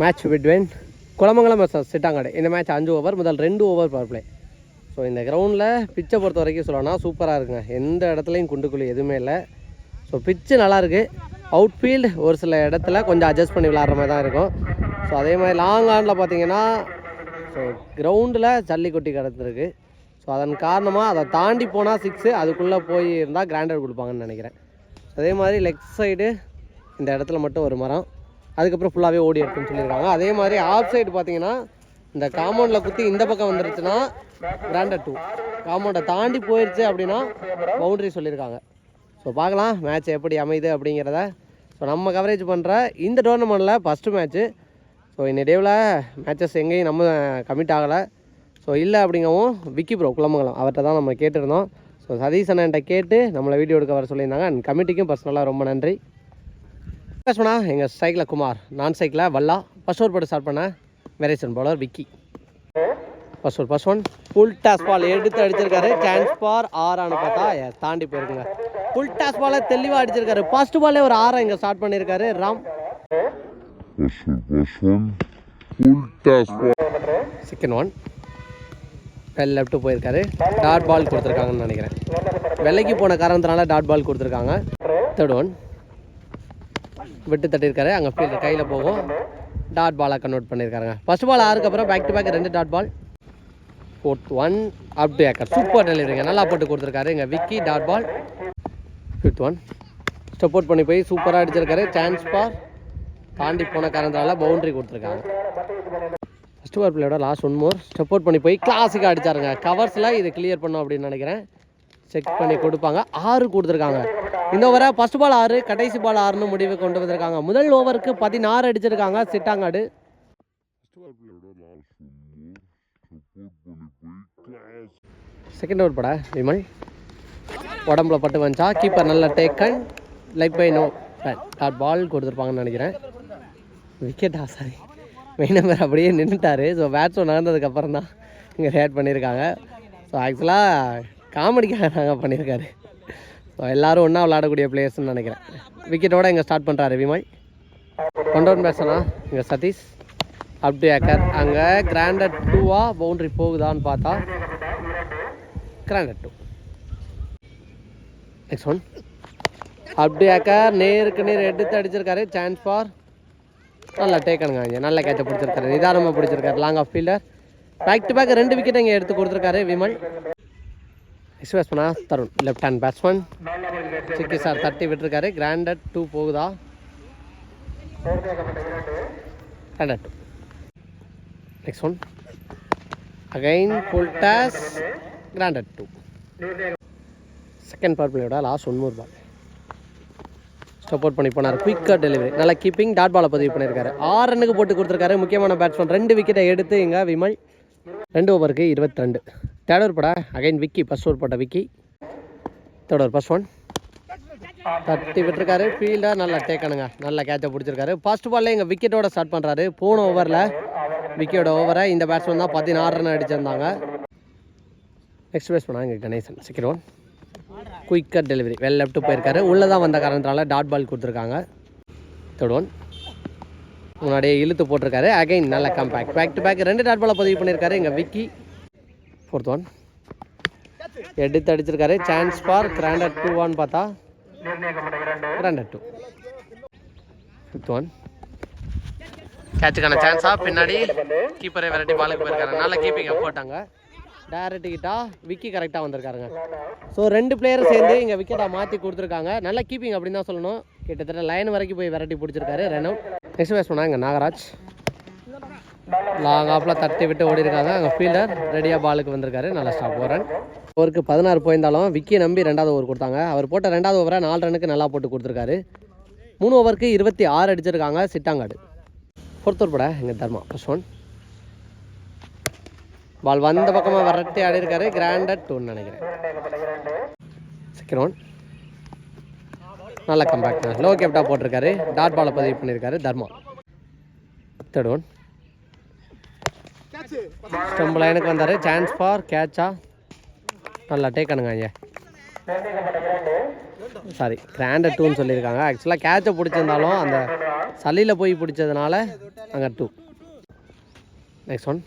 Match between Kulamangalam vs சிட்டாங்கடை. இந்த match அஞ்சு over முதல் ரெண்டு ஓவர் பவர் பிளே ஸோ இந்த கிரவுண்டில் பிச்சை பொறுத்த வரைக்கும் சொல்லணும்னா சூப்பராக இருக்குங்க. எந்த இடத்துலையும் குண்டுக்குழி எதுவுமே இல்லை. ஸோ பிச்சு நல்லாயிருக்கு அவுட்ஃபீல்டு ஒரு சில இடத்துல கொஞ்சம் அட்ஜஸ்ட் பண்ணி விளாட்ற மாதிரி தான் இருக்கும். ஸோ அதே மாதிரி லாங் ஆனில் பார்த்தீங்கன்னா ஸோ கிரவுண்டில் ஜல்லிக்கொட்டி கிடந்திருக்கு. ஸோ அதன் காரணமாக அதை தாண்டி போனால் சிக்ஸு அதுக்குள்ளே போய் இருந்தால் கிராண்டட் கொடுப்பாங்கன்னு நினைக்கிறேன். அதே மாதிரி லெக் சைடு இந்த இடத்துல மட்டும் ஒரு மரம். அதுக்கப்புறம் ஃபுல்லாகவே ஓடி இருக்குன்னு சொல்லியிருக்காங்க. அதே மாதிரி ஆஃப் சைடு பார்த்தீங்கன்னா இந்த காம்பவுண்டில் குத்தி இந்த பக்கம் வந்துருச்சுன்னா கிராண்டட் டூ காம்பவுண்டை தாண்டி போயிடுச்சு அப்படின்னா பவுண்ட்ரி சொல்லியிருக்காங்க. ஸோ பார்க்கலாம் மேட்ச் எப்படி அமையுது அப்படிங்கிறத. ஸோ நம்ம கவரேஜ் பண்ணுற இந்த டோர்னமெண்ட்டில் ஃபஸ்ட்டு மேட்ச்சு ஸோ இந்த டேவில் மேட்சஸ் எங்கேயும் நம்ம கமிட் ஆகலை. ஸோ இல்லை அப்படிங்கவும் விக்கி ப்ரோ குளமங்கலம் அவர்கிட்ட தான் நம்ம கேட்டிருந்தோம். ஸோ சதீஷ் அண்ணன்ட்ட கேட்டு நம்மளை வீடியோ எடுக்க வர சொல்லியிருந்தாங்க. அண்ட் கமிட்டிக்கும் பர்சனலாக ரொம்ப நன்றி. பேசுனா எங்கள் சைக்கிளில் குமார் நான் சைக்கிளில் வல்லா ஃபஸ்ட் ஓவர் போட்டு ஸ்டார்ட் பண்ண வெரேசன் bowler Vicky. First one first one full toss ball எடுத்து அடிச்சிருக்காரு. சான்ஸ் பார் ஆறான்னு பார்த்தா தாண்டி போயிருக்குங்க. ஃபுல் டாஸ் பாலை தெளிவாக அடிச்சிருக்காரு. ஃபர்ஸ்ட் பாலே ஒரு ஆறை இங்கே ஸ்டார்ட் பண்ணியிருக்காரு Ram. Second one well left போயிருக்காரு. டாட் பால் கொடுத்துருக்காங்கன்னு நினைக்கிறேன். வெள்ளைக்கு போன காரணத்தினால டாட் பால் கொடுத்துருக்காங்க. தேர்ட் ஒன் விட்டு தட்டியிருக்காரு. அங்கே ஃபீல்டர் கையில் போகும். டாட் பாலாக கன்வெர்ட் பண்ணியிருக்காருங்க. ஃபர்ஸ்ட் பால் ஆறுக்கு அப்புறம் பேக் டு பேக் ரெண்டு dot ball fourth one up to acre super டெலிவரிங்க நல்லா போட்டு கொடுத்துருக்காரு. இங்கே Vicky dot ball fifth one step out பண்ணி போய் சூப்பராக அடிச்சிருக்காரு. சான்ஸ் பார் தாண்டி போன காரணத்தால் பவுண்டரி கொடுத்துருக்காங்க. ஃபஸ்ட் பார் பிள்ளையோட last one more step out பண்ணி போய் கிளாஸிக்காக அடிச்சாருங்க. கவர்ஸில் இது கிளியர் பண்ணும் அப்படின்னு நினைக்கிறேன். செக் பண்ணி கொடுப்பாங்க. ஆறு கொடுத்துருக்காங்க. இந்த ஓவரை ஃபஸ்ட் பால் ஆறு கடைசி பால் ஆறுன்னு முடிவு கொண்டு வந்திருக்காங்க. முதல் ஓவருக்கு பதினாறு அடிச்சிருக்காங்க சிட்டாங்காடு. செகண்ட் ஓவர் பட விமல். உடம்புல பட்டு வந்துச்சா? கீப்பர் நல்ல taken like bye no dot ball கொடுத்துருப்பாங்கன்னு நினைக்கிறேன். விக்கெட்டா சாரி மெயின் நம்பர் அப்படியே நின்றுட்டாரு ஸோ பேட்ஸ்மேன் நடந்ததுக்கப்புறம் தான் இங்கே ரேட் பண்ணியிருக்காங்க. ஸோ ஆக்சுவலாக காமெடிக்காக நாங்கள் பண்ணியிருக்காரு. ஸோ எல்லோரும் ஒன்றா விளாடக்கூடிய பிளேயர்ஸ்னு நினைக்கிறேன். விக்கெட்டோட இங்கே ஸ்டார்ட் பண்ணுறாரு விமல். கொண்டோன் பேசனா இங்கே சதீஷ் அப்டி அக்கர் அங்கே கிராண்டட் டூவா பவுண்ட்ரி போகுதான்னு பார்த்தா கிராண்டட் டூ நெக்ஸ்ட் ஒன் அப்டி அக்கர் நேருக்கு நேர் எடுத்து அடிச்சிருக்காரு. சான்ஸ் ஃபார் நல்லா டேக்கனுங்க இங்கே. நல்ல கேட்சை பிடிச்சிருக்காரு. நிதானமாக பிடிச்சிருக்காரு. Long off fielder back to back ரெண்டு விக்கெட் இங்கே எடுத்து கொடுத்துருக்காரு விமல். ரிசீவ் பேட்ஸ்மனா தருண். லெஃப்ட் ஹேண்ட் பேட்ஸ்மேன் சிக்கி சார் தட்டி விட்டுருக்காரு. கிராண்டட் டூ போகுதா? Grounded to next one again full toss grounded to second power பிளேயோட last ஒன்னூறு பால் சப்போர்ட் பண்ணி போனார் குயிக்காக டெலிவரி நல்லா கீப்பிங் டாட் பாலை பதிவு பண்ணியிருக்காரு. ஆறு ரன்னுக்கு போட்டு கொடுத்துருக்காரு. முக்கியமான பேட்ஸ்மேன் ரெண்டு விக்கெட்டை எடுத்து இங்கே விமல் ரெண்டு ஓவருக்கு இருபத்தி ரெண்டு தேர்ட் ஓவர் பட. அகைன் விக்கி ஃபர்ஸ்ட் ஓவர் போட்ட Vicky third over first one தட்டி விட்டுருக்காரு. ஃபீல்டாக நல்லா டேக்கனுங்க நல்லா கேட்சை பிடிச்சிருக்காரு. ஃபர்ஸ்ட் பால்ல எங்கள் விக்கெட்டோட ஸ்டார்ட் பண்ணுறாரு போன ஓவரில் விக்கியோட ஓவரை இந்த பேட்ஸ்மேன் தான் பதினாறு ரன் அடிச்சிருந்தாங்க. நெக்ஸ்ட் பேட்ஸ்மேனா இங்கே Ganesan. Second one quicker delivery well left போயிருக்காரு. உள்ளே தான் வந்த காரணத்தினால டாட் பால் கொடுத்துருக்காங்க. தேர்ட் ஒன் முன்னாடியே இழுத்து போட்டிருக்காரு. அகைன் நல்ல கம்பேக் பேக் டு பேக் ரெண்டு டாட் பாலை பதிவு பண்ணியிருக்காரு எங்கள் விக்கி. ஃபோர்த் ஒன் எடுத்து அடிச்சிருக்காரு. Chance for grounded to one பார்த்தா. கிராண்டட் டூ ஃபிஃப்த் ஒன் கேட்சுக்கான சான்ஸா பின்னாடி கீப்பரே வெரைட்டி பாலுக்கு போயிருக்காரு. நல்ல கீப்பிங் போட்டாங்க. டேரக்ட் கிட்டா விக்கி கரெக்டாக வந்திருக்காருங்க. ஸோ ரெண்டு பிளேயரும் சேர்ந்து இங்கே விக்கெட்டை மாற்றி கொடுத்துருக்காங்க. நல்ல கீப்பிங் அப்படின்னு தான் சொல்லணும். கிட்டத்தட்ட லைன் வரைக்கும் போய் வெரைட்டி பிடிச்சிருக்காரு ரன். நெக்ஸ்ட் பேஸ் பண்ணால் இங்கே நாகராஜ். லாங் ஆப்பில் தட்டி விட்டு ஓடி இருக்காங்க அங்கே ஃபீல்டர் ரெடியாக பாலுக்கு வந்திருக்காரு. நல்லா ஸ்டாப் ஓரன் ரன் ஓவருக்கு பதினாறு போயிருந்தாலும் விக்கி நம்பி ரெண்டாவது ஓவர் கொடுத்தாங்க. அவர் போட்ட ரெண்டாவது ஓவரை நாலு ரனுக்கு நல்லா போட்டு கொடுத்துருக்காரு. மூணு ஓவருக்கு இருபத்தி ஆறு அடிச்சிருக்காங்க சிட்டாங்காடு. ஃபோர்த் பட எங்கள் தர்மா ஃபர்ஸ்ட் ஒன் பால் வந்த பக்கமாக வரட்டி ஆடி இருக்காரு கிராண்டட் டூன்னு நினைக்கிறேன். செகண்ட் ஒன் நல்ல கம்பேக்ட் லோ கேப்டாக போட்டிருக்காரு. டாட் பாலை பதிவு பண்ணியிருக்காரு தர்மா. தேர்ட் ஒன் ஸ்டம்பு லைனுக்கு வந்தார். சான்ஸ் ஃபார் கேட்சா நல்லா டேக் அனுங்க ஐயா. சாரி கிராண்டட் டூன்னு சொல்லியிருக்காங்க. ஆக்சுவலாக கேட்சை பிடிச்சிருந்தாலும் அந்த சளியில் போய் பிடிச்சதுனால அங்கே டூ நெக்ஸ்ட் ஒன்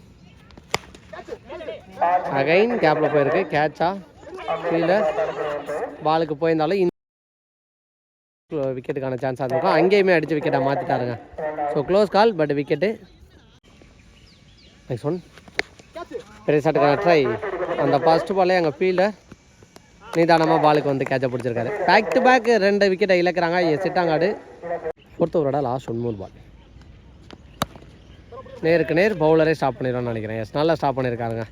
அகைன் கேப்பில் போயிருக்கு. கேட்சா கீழே பாலுக்கு போயிருந்தாலும் விக்கெட்டுக்கான சான்ஸ் இருக்கும் அங்கேயுமே அடித்து விக்கெட்டாக மாற்றிட்டாருங்க so close call but wicket next one பெரிய ஷாட்டுக்கான ட்ரை அந்த ஃபஸ்ட்டு பாலே அங்கே ஃபீல்டர் நிதானமாக பாலுக்கு வந்து கேட்சை பிடிச்சிருக்காரு. பேக் டு பேக் ரெண்டு விக்கெட்டை இழக்கிறாங்க. சிட்டாங்காடு. ஃபோர்த் ஓவரோட லாஸ்ட் ஒன் மூணு பால் நேருக்கு நேர் பவுலரே ஸ்டாப் பண்ணிடுவோம்னு நினைக்கிறேன். எஸ் நல்லா ஸ்டாப் பண்ணியிருக்காருங்க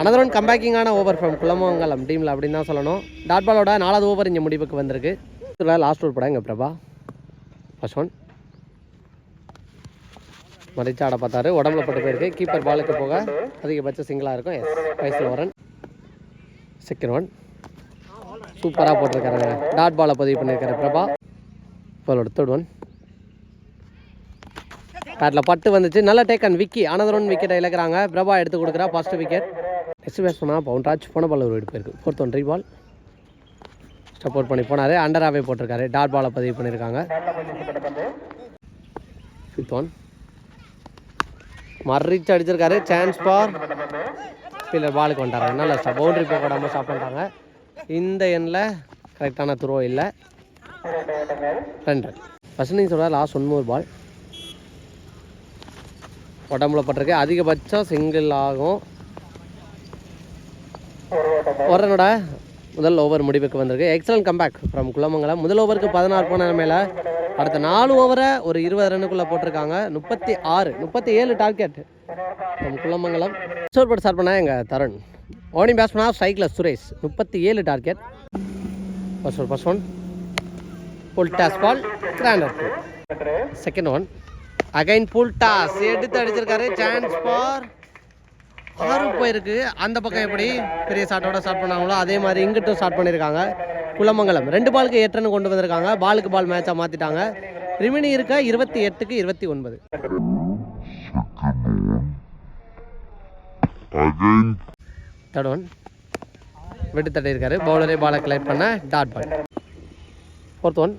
அனதர் ஒன் கம்பேக்கிங்கான ஓவர் ஃப்ரம் குளமங்கலம் டீமில் அப்படின்னு தான் சொல்லணும். டாட் பாலோட நாலாவது ஓவர் இங்கே முடிவுக்கு வந்திருக்கு. லாஸ்ட் ஒரு படம் எங்கள் பிரபா? ஃபர்ஸ்ட் ஒன் மறைச்சு ஆட பார்த்தாரு. உடம்புல பட்டு போயிருக்கு. கீப்பர் பாலுக்கு போக அதிகபட்ச சிங்கிளாக இருக்கும். எஸ் வயசில் வரன் செகண்ட் ஒன் சூப்பராக போட்டிருக்காருங்க டாட் பாலை பதிவு பண்ணியிருக்காரு பிரபா. பாலோட தேர்ட் ஒன் பேட்டில் பட்டு வந்துச்சு. நல்ல take and Vicky another one விக்கெட்டை இழக்கிறாங்க. பிரபா எடுத்து கொடுக்குறா. ஃபர்ஸ்ட் விக்கெட் நெக்ஸ்ட் பேஸ் பண்ணால் பவுன்ராஜ். போன பால் ஒரு வீடு போயிருக்கு. ஃபோர்த் ஒன் பால் சப்போர்ட் பண்ணி போனார். அண்டராகவே போட்டிருக்காரு. டாட் பாலை பதிவு பண்ணியிருக்காங்க ஃபிஃப்த் ஒன் மறிச்சு அடிச்சிருக்காரு. சான்ஸ் ஃபார் ஃபீல்டர் பாலுக்கு வந்துட்டாங்க நல்ல பவுண்டரி போக விடாமல் ஸ்டாப் பண்ணிட்டாங்க. இந்த எண்ணில் கரெக்டான த்ரோ இல்லை. ரெண்டு. ஃபஸ்ட் நீங்கள் சொல்கிற லாஸ்ட் ஒன்று பால் உடம்புல பட்டிருக்கு. அதிகபட்சம் சிங்கிள் ஆகும். ஒரு ரன்னோட முதல் ஓவர் முடிவுக்கு வந்திருக்கு. Excellent comeback from Kulamangalam. முதல் ஓவருக்கு பதினாறு போன நிலைமையில அடுத்த நாலு ஓவரை ஒரு இருபது ரன்னுக்குள்ளே போட்டிருக்காங்க. முப்பத்தி ஆறு முப்பத்தி ஏழு டார்கெட் ஃப்ரம் குளமங்கலம். ஸ்டோர் போட்டு ஸ்டார்ட் பண்ணால் எங்கள் தருண். ஓனிங் பேட்ஸ்மனாக ஆஃப் சைக்கிள் சுரேஷ் முப்பத்தி ஏழு target first one first one full toss ball கிராண்டர் second one again full toss எடுத்து அடிச்சிருக்காரு. சான்ஸ் ஃபார் ஆறு போயிருக்கு. அந்த பக்கம் எப்படி பெரிய ஷாட்டோட ஸ்டார்ட் பண்ணாங்களோ அதே மாதிரி இங்கிட்டும் ஸ்டார்ட் பண்ணியிருக்காங்க. குலமங்கலம் ரெண்டு பாலுக்கு எட்டுன்னு கொண்டு வந்திருக்காங்க. பாலுக்கு பால் மேட்சாக மாற்றிட்டாங்க ரிமினி இருக்க? இருபத்தி எட்டுக்கு இருபத்தி ஒன்பது. தடவன் தேர்ட் தட்டி விட்டு பவுலரே பாலை கலெக்ட் பண்ண டாட் பால் ஃபோர்த் ஒன்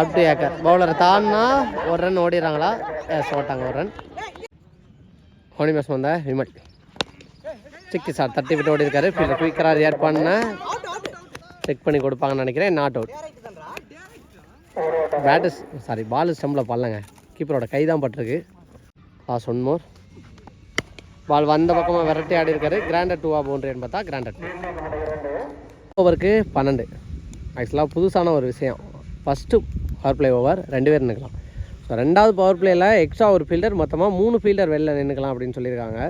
அப்படி ஏக்கர் பவுலரை தான்னா ஒரு ரன் ஓடிடுறாங்களா? எஸ் ஓட்டாங்க ஒரு ரன் ஓனி மேட்ச் வந்த விமல் சிக்கி சார் தட்டி விட்டு ஓடி இருக்காரு ஃபீல்டர் குயிக்கராக ரியாக்ட் பண்ண செக் பண்ணி கொடுப்பாங்கன்னு நினைக்கிறேன். Not out bat sorry ball ஸ்டம்பில் பல்லங்க. கீப்பரோட கை தான் பட்டிருக்கு. லாஸ் ஒன் மோர் பால் வந்த பக்கமாக விரட்டி ஆடி இருக்காரு கிராண்டட் டூவா பவுண்டரின்னு பார்த்தா கிராண்டட் டூ ஓவருக்கு பன்னெண்டு. ஆக்சுவலாக புதுசான ஒரு விஷயம். ஃபஸ்ட்டு பவர் பிளே ஓவர் ரெண்டு பேர் நினைக்கலாம் ஸோ ரெண்டாவது பவர் பிளேயில் எக்ஸ்ட்ரா ஒரு ஃபீல்டர் மொத்தமாக மூணு ஃபீல்டர் வெளில நின்றுக்கலாம் அப்படின்னு சொல்லியிருக்காங்க.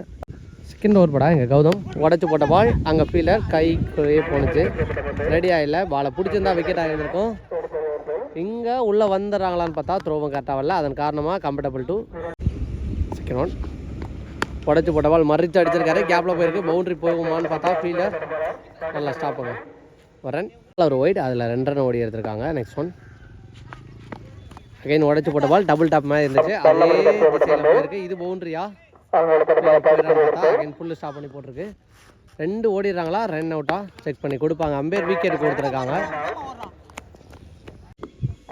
செகண்ட் ஓவர் படா எங்கள் கௌதம். உடச்சி போட்ட பால் அங்கே ஃபீல்டர் கைக்குள்ளேயே போணுச்சு. ரெடியாக இல்லை பாலை பிடிச்சிருந்தா விக்கெட் ஆகியிருந்திருக்கும் இங்கே உள்ளே வந்துடுறாங்களான்னு பார்த்தா த்ரோவும் கரெக்டாக வரல. அதன் காரணமாக கம்ஃபர்டபுள் டூ செகண்ட் ஒன் உடச்சி போட்ட பால் மறிச்சு அடிச்சிருக்காரு. கேப்பில் போயிருக்கு. பவுண்ட்ரி போகுமான்னு பார்த்தா ஃபீல்டர் நல்லா ஸ்டாப் பண்ணும் வரேன் ஒரு ஒயிட் அதில் ரெண்டு ரன் ஓடி எடுத்திருக்காங்க. நெக்ஸ்ட் ஒன் அகைன் உடச்சி போட்ட பால் டபுள் டாப் மாதிரி இருந்துச்சு. அதே திசையில் போயிருக்கு இது பவுண்டரியா? அகைன் ஃபுல்லு ஸ்டாப் பண்ணி போட்டிருக்கு. ரெண்டு ஓடிடுறாங்களா? ரன் அவுட்டா செக் பண்ணி கொடுப்பாங்க. அம்பேர் விக்கெட் கொடுத்துருக்காங்க.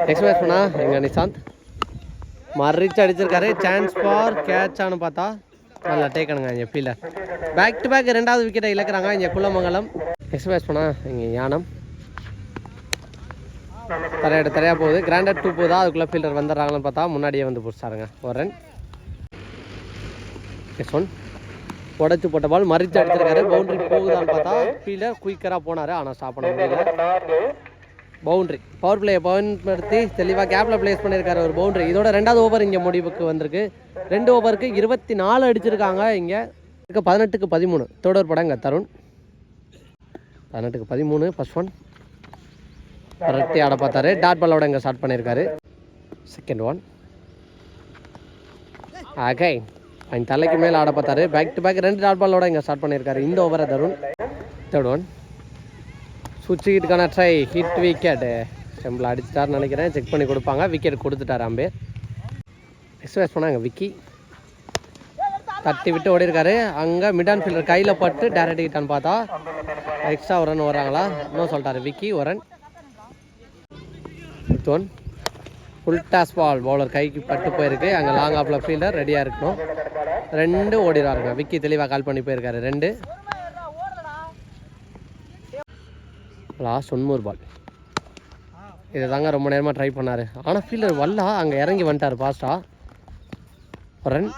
நெக்ஸ்ட் மேட்ச் பண்ணா எங்கள் நிசாந்த்? மறிச்சு அடிச்சிருக்காரு. சான்ஸ் ஃபார் கேட்சான்னு பார்த்தா நல்லா டேக்கணுங்க இங்கே ஃபீல்டர் பேக் டு பேக் ரெண்டாவது விக்கெட்டை இழக்கிறாங்க இங்கே குள்ளமங்கலம். நெக்ஸ்ட் மேட்ச் பண்ணா இங்கே யானம். தரையாடு தரையாக போகுது. கிராண்டட் டூ போகுதா? அதுக்குள்ளே ஃபீல்டர் வந்துடுறாங்கன்னு பார்த்தா முன்னாடியே வந்து பிடிச்சாருங்க ஒரு ரன் எஸ் ஒன் உடச்சி போட்ட பால் மறிச்சு அடிச்சிருக்காரு. பவுண்டரி போகுதான்னு பார்த்தா ஃபீல்டர் குயிக்கராக போனார். ஆனால் ஸ்டாப் பண்ண முடியல. பவுண்டரி பவர் பிளேயை பயன்படுத்தி தெளிவாக கேப்பில் ப்ளேஸ் பண்ணியிருக்காரு ஒரு பவுண்டரி இதோட ரெண்டாவது ஓவர் இங்கே முடிவுக்கு வந்திருக்கு. ரெண்டு ஓவருக்கு இருபத்தி நாலு அடிச்சிருக்காங்க இங்கே. இருக்க பதினெட்டுக்கு பதிமூணு. Third over Tharun. பதினெட்டுக்கு பதிமூணு ஃபஸ்ட் ஒன் ரெட்டி ஆட பார்த்தாரு. டாட் பாலோட இங்கே ஸ்டார்ட் பண்ணியிருக்காரு செகண்ட் ஒன் ஆகை அவன் தலைக்கு மேலே ஆட பார்த்தாரு. பேக் டு பேக் ரெண்டு டாட் பாலோட இங்கே ஸ்டார்ட் பண்ணியிருக்காரு இந்த ஓவரை தருண். தேர்ட் ஒன் சுவிட்சுக்கிட்டுக்கான ட்ரை ஹிட் விக்கெட்டு ஸ்டெம்பில் அடிச்சிட்டாருன்னு நினைக்கிறேன். செக் பண்ணி கொடுப்பாங்க. விக்கெட் கொடுத்துட்டாரு அம்பேர். நெக்ஸ்ட் பேஸ் பண்ணாங்க விக்கி தட்டி விட்டு ஓடி இருக்காரு அங்கே மிட் ஆன் ஃபீல்டர் கையில் பட்டு டேரக்ட் கிட்டான்னு பார்த்தா. எக்ஸ்ட்ரா ஒரு ரன் வர்றாங்களா இன்னும் சொல்லிட்டாரு விக்கி ஒரு run fifth one full toss ball bowler கைக்கு பட்டு போயிருக்கு. அங்கே லாங் ஆஃபில் ஃபீல்டர் ரெடியாக இருக்கணும். ரெண்டு ஓடிடுவாருங்க விக்கி தெளிவாக கால் பண்ணி போயிருக்காரு. ரெண்டு. லாஸ்ட் ஒன்மூர் பால் இதை தாங்க ரொம்ப நேரமாக ட்ரை பண்ணார். ஆனால் ஃபீல்டர் வல்லா அங்கே இறங்கி வந்துட்டார் ஃபாஸ்ட்டாக ரன்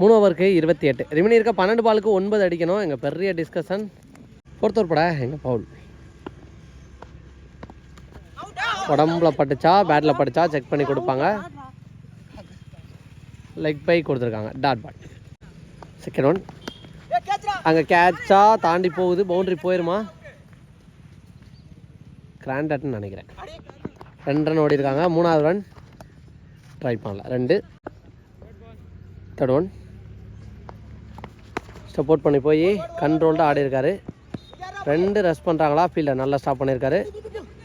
மூணு ஓவருக்கு இருபத்தி எட்டு. ரிமினி இருக்க பன்னெண்டு பாலுக்கு ஒன்பது அடிக்கணும். எங்கள் பெரிய டிஸ்கஷன் ஃபோர்த் எங்கள் பவுல்? உடம்புல பட்டுச்சா பேட்டில் பட்டுச்சா செக் பண்ணி கொடுப்பாங்க. லெக் பை கொடுத்துருக்காங்க. டாட் பால் செகண்ட் ஒன் அங்கே கேட்சா தாண்டி போகுது. பவுண்டரி போயிருமா? கிராண்டட்னு நினைக்கிறேன். ரெண்டு ரன் ஓடி இருக்காங்க மூணாவது ரன் ட்ரை பண்ணல. ரெண்டு. தேர்ட் ஒன் சப்போர்ட் பண்ணி போய் கண்ட்ரோல்டாக ஆடி இருக்காரு ரெண்டு ரெஸ்ட் பண்ணுறாங்களா ஃபீல்டர் நல்லா ஸ்டாப் பண்ணியிருக்காரு.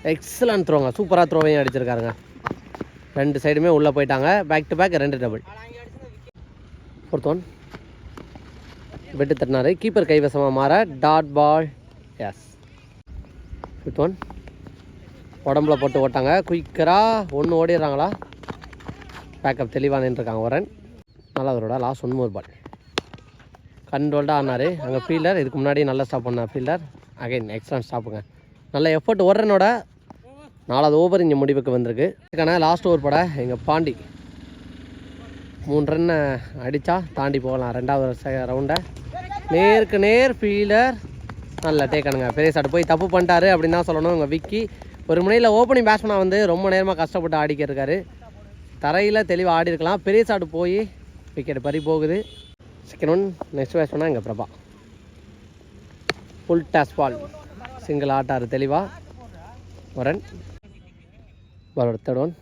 எக்ஸலன்ட் த்ரோங்க சூப்பராக த்ரோவையும் அடிச்சிருக்காருங்க. ரெண்டு சைடுமே உள்ளே போயிட்டாங்க. பேக் டு பேக் ரெண்டு டபுள் ஃபோர்த் ஒன் வெட்டு தட்டினாரு கீப்பர் கைவசமாக மாற. Dot ball yes fifth one உடம்புல போட்டு ஓட்டாங்க. குயிக்கராக ஒன்று ஓடிடுறாங்களா? பேக்கப் தெளிவாக நின்றுருக்காங்க ஒரு ரன் நல்லவரோட லாஸ்ட் ஒன் மோர் பால் கண்ட்ரோல்டாக ஆனார். அங்கே ஃபீல்டர் இதுக்கு முன்னாடி நல்லா ஸ்டாப் பண்ண ஃபீல்டர் அகைன் எக்ஸலன்ட் ஸ்டாப்புங்க நல்ல எஃபர்ட் ஓடுறனோட. நாலாவது ஓவர் இங்கே முடிவுக்கு வந்திருக்கு. இதுக்கான லாஸ்ட் ஓவர் பட எங்கள் பாண்டி. மூணு ரன்னை அடித்தா தாண்டி போகலாம். ரெண்டாவது ரவுண்டை நேருக்கு நேர் ஃபீல்டர் நல்ல டேக்கனுங்க பெரிய சாட்டு போய் தப்பு பண்ணிட்டாரு அப்படின்னு தான் சொல்லணும். உங்கள் விக்கி. ஒரு முனையில் ஓப்பனிங் பேட்ஸ்மேனாக வந்து ரொம்ப நேரமாக கஷ்டப்பட்டு ஆடிக்கிருக்காரு தரையில் தெளிவாக ஆடி இருக்கலாம். பெரிய சாட்டு போய் விக்கெட் பறி போகுது. செகண்ட் ஒன் நெக்ஸ்ட் பேட்ஸ்மேனாக எங்கள் Prabha. Full toss ball single ஆட்டாரு தெளிவாக வரன் பாலோட தேர்ட் ஒன்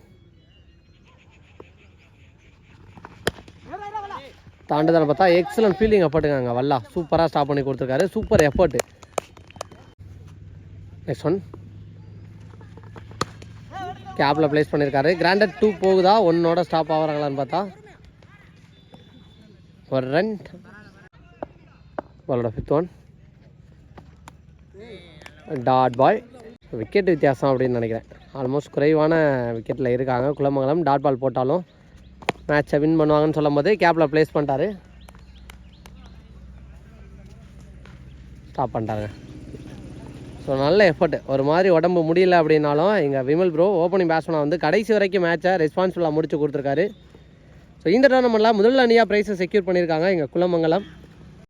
தாண்டுதான பார்த்தா எக்ஸலன்ட் ஃபீல்டிங் எஃபர்ட்டுங்க வல்லா சூப்பராக ஸ்டாப் பண்ணி கொடுத்துருக்காரு. சூப்பர் எஃபர்ட்டு நெக்ஸ்ட் ஒன் கேப்பில் ப்ளேஸ் பண்ணியிருக்காரு கிராண்டட் டூ போகுதா? ஒன்னோட ஸ்டாப் ஆகிறாங்களான்னு பார்த்தா. ஒரு ரன் பாலோட ஃபிஃப்த் ஒன் டாட் பாய் விக்கெட் வித்தியாசம் அப்படின்னு நினைக்கிறேன். ஆல்மோஸ்ட் குறைவான விக்கெட்டில் இருக்காங்க. குலமங்கலம் டாட் பால் போட்டாலும் மேட்சை வின் பண்ணுவாங்கன்னு சொல்லும் போது கேப்பில் ப்ளேஸ் பண்ணிட்டாரு. ஸ்டாப் பண்ணிட்டாங்க ஸோ நல்ல எஃபர்ட் ஒரு மாதிரி உடம்பு முடியல அப்படின்னாலும் எங்கள் விமல் ப்ரோ ஓப்பனிங் பேட்ஸ்மனாக வந்து கடைசி வரைக்கும் மேட்சை ரெஸ்பான்சிபிளாக முடிச்சு கொடுத்துருக்காரு. ஸோ இந்த டோர்னமெண்ட்டில் முதல் அணியாக ப்ரைஸை செக்யூர் பண்ணியிருக்காங்க எங்கள் குலமங்கலம்.